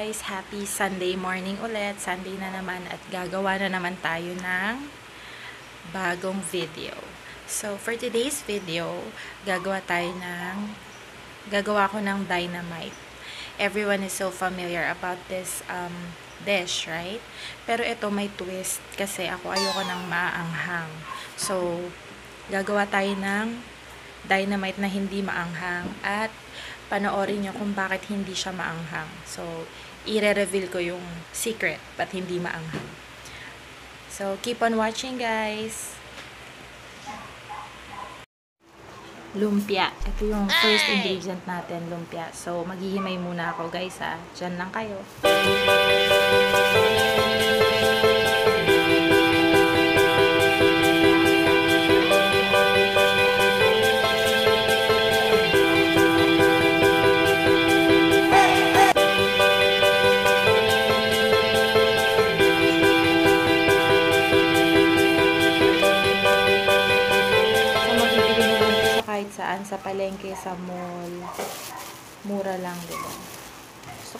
guys! Happy Sunday morning ulit. Sunday na naman at gagawa na naman tayo ng bagong video. So, for today's video, gagawa tayo ng gagawa ko ng dynamite. Everyone is so familiar about this um, dish, right? Pero ito may twist kasi ako ayoko ng maanghang. So, gagawa tayo ng dynamite na hindi maanghang at panoorin nyo kung bakit hindi siya maanghang. So, i-reveal ko yung secret but hindi maanghang. So, keep on watching guys! Lumpia. Ito yung first ingredient natin, lumpia. So, maghihimay muna ako guys ha. Diyan lang kayo.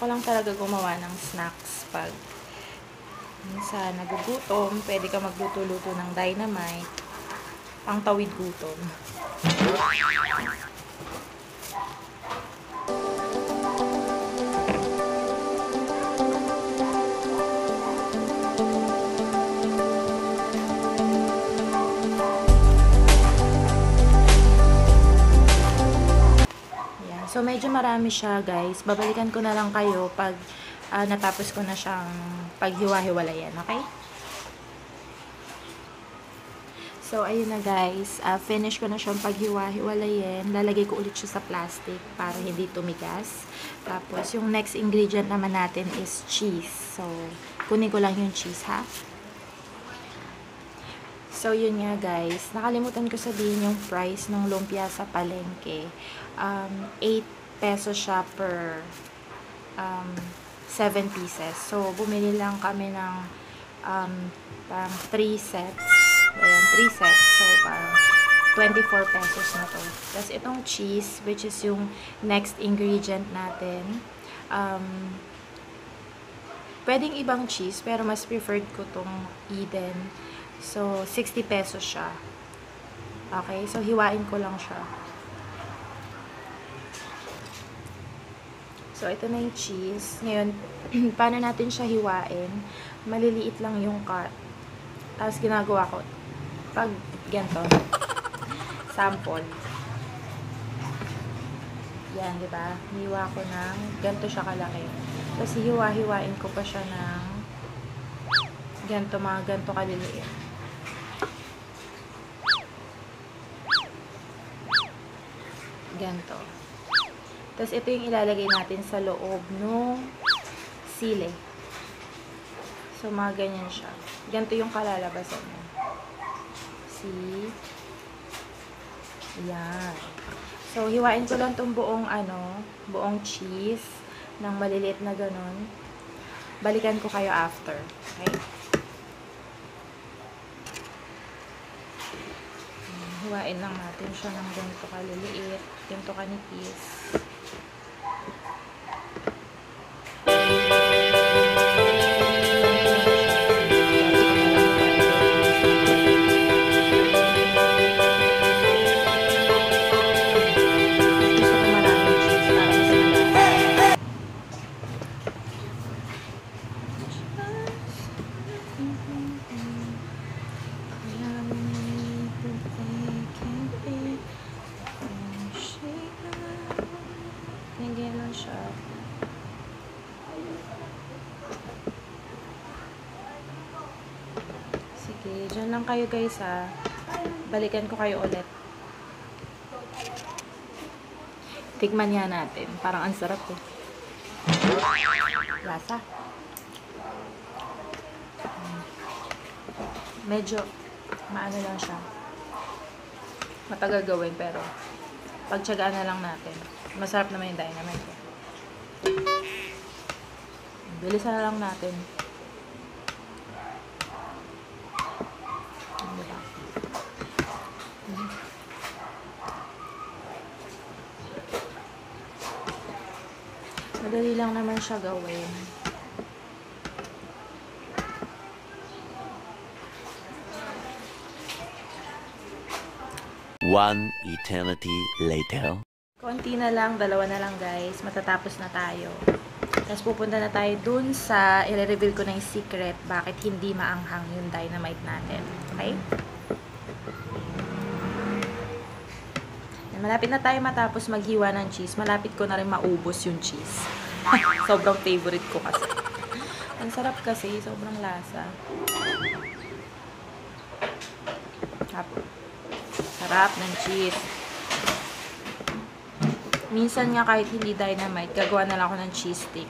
Ko lang talaga gumawa ng snacks pag minsan nagugutom, pwede ka magluto-luto ng dynamite. Pang tawid gutom. So, medyo marami siya, guys. Babalikan ko na lang kayo pag ah, natapos ko na siyang paghiwa-hiwalayan, okay? So, ayun na guys. Ah, finish ko na siyang paghiwa-hiwalayan. Lalagay ko ulit siya sa plastic para hindi tumigas. Tapos, yung next ingredient naman natin is cheese. So, kunin ko lang yung cheese, ha? So, yun nga guys. Nakalimutan ko sabihin yung price ng lumpia sa palengke. Um, 8 pesos siya per um, 7 pieces. So, bumili lang kami ng um, parang 3 sets. Ayan, 3 sets. So, parang 24 pesos na to. Tapos, itong cheese, which is yung next ingredient natin. Um, pwedeng ibang cheese, pero mas preferred ko tong Eden. So, 60 pesos siya. Okay? So, hiwain ko lang siya. So, ito na yung cheese. Ngayon, paano natin siya hiwain? Maliliit lang yung cut. Tapos, ginagawa ko, pag ganito, sample. Yan, di ba? Hiwa ko ng ganito siya kalaki. Tapos, hiwa-hiwain ko pa siya ng ganito, mga ganito kaliliit. Ganito. Tapos, ito yung ilalagay natin sa loob ng sile. So, mga ganyan siya. Ganito yung kalalabasan niya. See? Yan. So, hiwain ko lang itong buong, ano, buong cheese ng maliliit na ganun. Balikan ko kayo after. Okay? Hiwain lang natin siya ng ganito kaliliit, ganito kanipis. Lang siya. Sige, dyan lang kayo guys ha. Balikan ko kayo ulit. Tikman nga natin. Parang ang sarap eh. Lasa. Medyo maano lang siya. Matagal gawin pero pagtsagaan na lang natin. Masarap naman yung dynamite. Bilisan na lang natin. Diba? Madali lang naman siya gawin. One eternity later. Konti na lang, dalawa na lang guys. Matatapos na tayo. Tapos pupunta na tayo dun sa, i-reveal ko na yung secret bakit hindi maanghang yung dynamite natin. Okay? Malapit na tayo matapos maghiwa ng cheese. Malapit ko na rin maubos yung cheese. sobrang favorite ko kasi. Ang sarap kasi, sobrang lasa. Sarap ng cheese. Minsan nga kahit hindi dynamite, gagawa na lang ako ng cheese stick.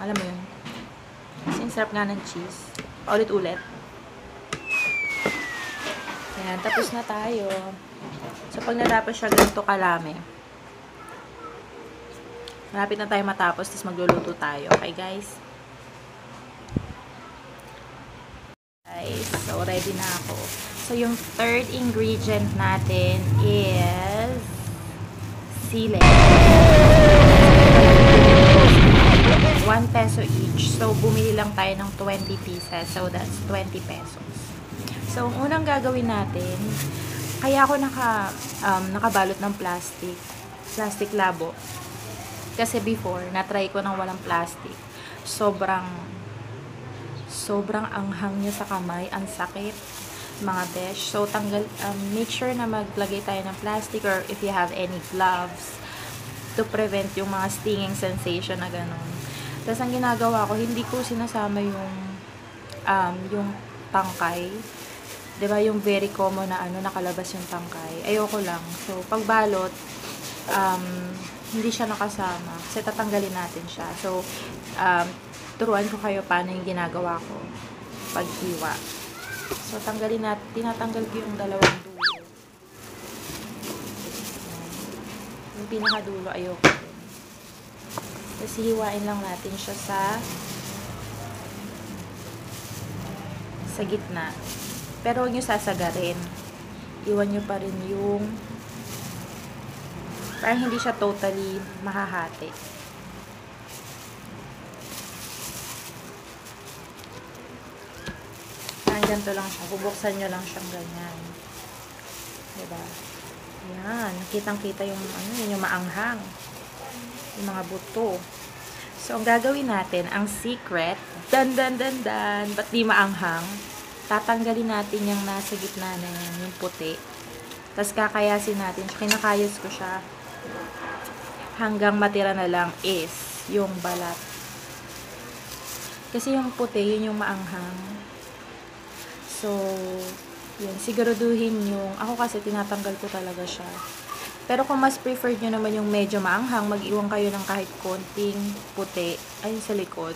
Alam mo yun? Kasi sarap nga ng cheese. Paulit-ulit. Ayan, tapos na tayo. So, pag natapos siya ganito kalami, malapit na tayo matapos, tapos magluluto tayo. Okay, guys? Guys, so ready na ako. So, yung third ingredient natin is sile. 1 peso each. So, bumili lang tayo ng 20 pieces. So, that's 20 pesos. So, ang unang gagawin natin, kaya ako naka, um, nakabalot ng plastic. Plastic labo. Kasi before, na-try ko ng walang plastic. Sobrang, sobrang anghang niya sa kamay. Ang sakit mga besh. So, tanggal, um, make sure na maglagay tayo ng plastic or if you have any gloves to prevent yung mga stinging sensation na ganun. Tapos, ang ginagawa ko, hindi ko sinasama yung um, yung tangkay. ba yung very common na ano, nakalabas yung tangkay. Ayoko lang. So, pagbalot, um, hindi siya nakasama. Kasi tatanggalin natin siya. So, um, turuan ko kayo paano yung ginagawa ko paghiwa. So, tanggalin natin, tinatanggal ko yung dalawang dulo. Yung pinakadulo, ayoko. Tapos, hihiwain lang natin siya sa sa gitna. Pero huwag nyo sasagarin. Iwan nyo pa rin yung parang hindi siya totally mahahati. Parang ganito lang siya. Bubuksan nyo lang siyang ganyan. Diba? Yan. Kitang-kita yung, ano, yun, yung maanghang. Yung mga buto. So, ang gagawin natin, ang secret, dan, dan, dan, dan, ba't di maanghang? Tatanggalin natin yung nasa gitna na yan, yung puti. Tapos kakayasin natin. Kinakayas ko siya. Hanggang matira na lang is yung balat. Kasi yung puti, yun yung maanghang. So, yun, siguraduhin yung, ako kasi tinatanggal ko talaga siya. Pero kung mas preferred nyo naman yung medyo maanghang, mag-iwan kayo ng kahit konting puti, ay sa likod.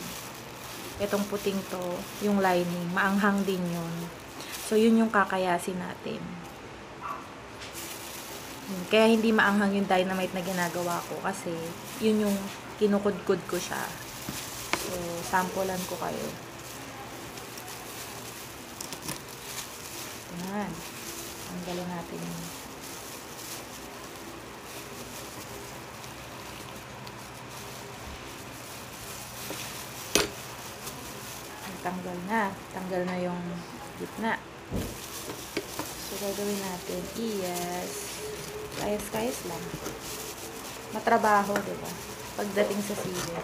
Itong puting to, yung lining, maanghang din yun. So, yun yung kakayasin natin. Yun. Kaya hindi maanghang yung dynamite na ginagawa ko kasi yun yung kinukudkud ko siya. So, sampulan ko kayo. Yan. Tanggalin natin yun. Tanggal na. Tanggal na yung gitna. So, gagawin natin is kayas-kayas lang. Matrabaho, ba? Pagdating sa sili.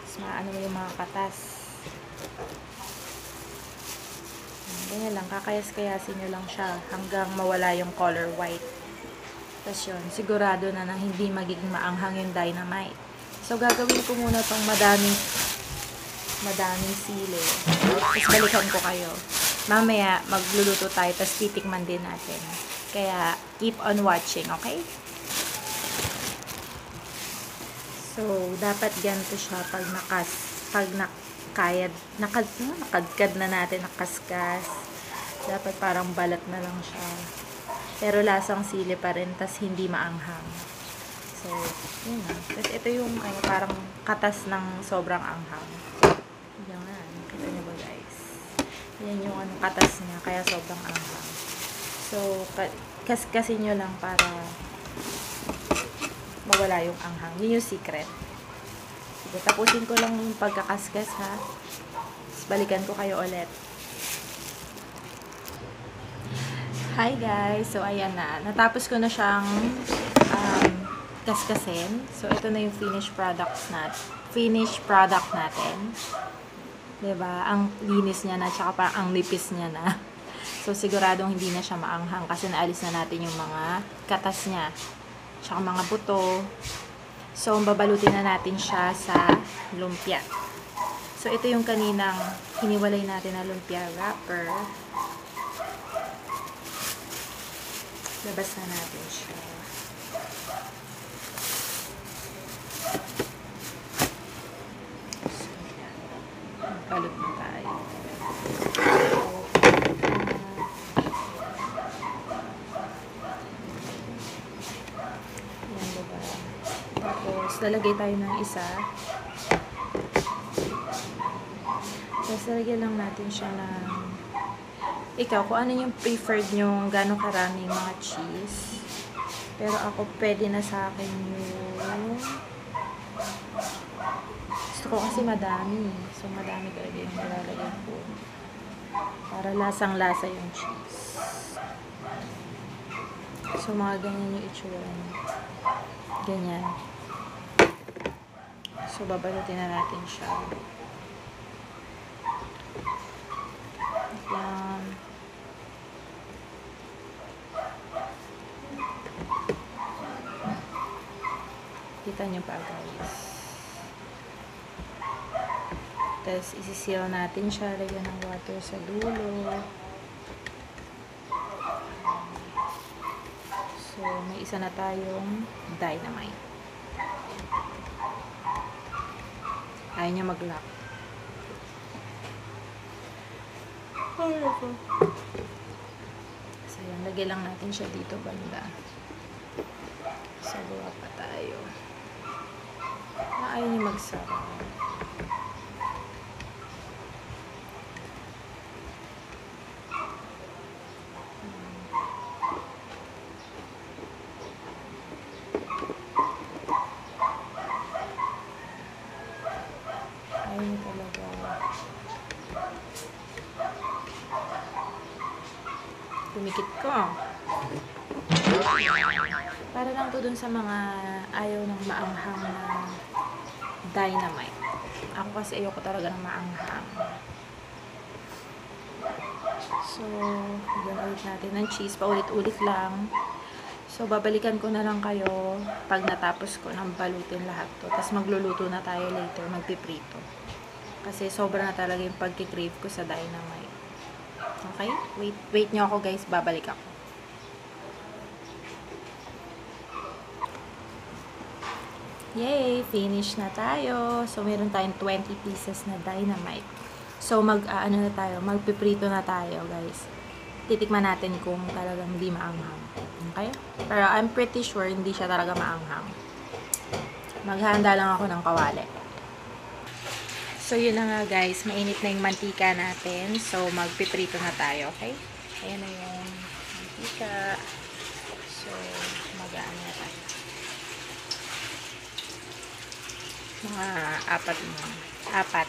Mas maano yung mga katas. Ganyan lang, kakayas-kayasin nyo lang siya hanggang mawala yung color white. Tapos yun, sigurado na na hindi magiging maanghang yung dynamite. So, gagawin ko muna tong madaming madaming sili. Tapos balikan ko kayo. Mamaya, magluluto tayo, tapos titikman din natin. Kaya, keep on watching, okay? So, dapat ganito siya pag nakas, pag nakayad, nakad, no, nakadkad na natin, nakaskas. Dapat parang balat na lang siya. Pero lasang sili pa rin, tas hindi maanghang. So, yun na. Tapos ito yung ano, parang katas ng sobrang anghang. Yan. Kita niyo ba guys? Yan yung ano, katas niya, kaya sobrang anghang. So, kas kasin nyo lang para mawala yung anghang. Yun yung secret. Sige, tapusin ko lang yung pagkakaskas ha. Balikan ko kayo ulit. Hi guys! So ayan na. Natapos ko na siyang um, kaskasin. So ito na yung finished products nat finished product natin. 'Di ba? Ang linis niya na tsaka pa ang nipis niya na. So siguradong hindi na siya maanghang kasi naalis na natin yung mga katas niya. Tsaka mga buto. So babalutin na natin siya sa lumpia. So ito yung kaninang hiniwalay natin na lumpia wrapper. Labas na natin siya. Balot na tayo. Yan, diba? Lalagay tayo ng isa. Tapos, lalagyan lang natin siya ng ikaw, kung ano yung preferred nyo, gano'ng karaming mga cheese. Pero ako, pwede na sa akin yung... Gusto ko kasi madami. So, madami talaga yung nilalagay ko. Para lasang-lasa yung cheese. So, mga ganyan yung itsura niya. Ganyan. So, babalutin na natin siya. Yan. Kita nyo pa guys. Tapos isisil natin siya. Lagyan ng water sa dulo. So, may isa na tayong dynamite. Ayaw niya mag-lock. So, yan. Lagay lang natin siya dito banda. So, gawa pa tayo. Na ayaw niya magsara. Ayaw niya talaga. Ko. Para lang to dun sa mga ayaw ng maanghang na dynamite. Ako kasi ayoko talaga ng maanghang. So, lagyan ulit natin ng cheese. Paulit-ulit lang. So, babalikan ko na lang kayo pag natapos ko ng balutin lahat to. Tapos magluluto na tayo later, magpiprito. Kasi sobra na talaga yung pagkikrave ko sa dynamite. Okay? Wait, wait nyo ako guys. Babalik ako. Yay! Finish na tayo. So, meron tayong 20 pieces na dynamite. So, mag, ah, ano na tayo, magpiprito na tayo, guys. Titikman natin kung talagang hindi maanghang. Okay? Pero I'm pretty sure hindi siya talaga maanghang. Maghanda lang ako ng kawali. So, yun na nga, guys. Mainit na yung mantika natin. So, magpiprito na tayo, okay? Ayan na yung mantika. So, magaan na tayo. Mga apat mo. Apat.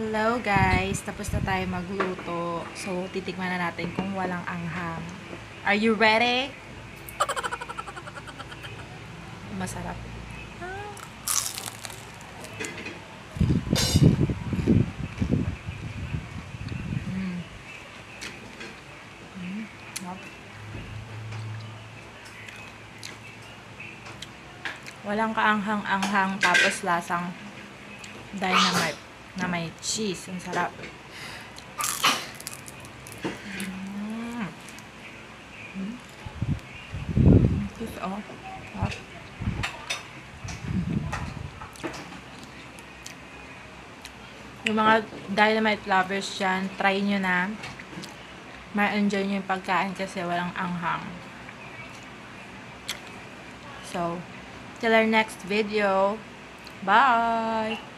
Ayan. Hello guys! Tapos na tayo magluto. So, titikman na natin kung walang anghang. Are you ready? Masarap. Mm. Mm. Yup. Walang kaanghang-anghang tapos lasang dynamite na may cheese. Ang sarap. Mm. Cheese, oh. Sarap. Yung mga dynamite lovers dyan, try nyo na. Ma-enjoy nyo yung pagkain kasi walang anghang. So, till our next video. Bye!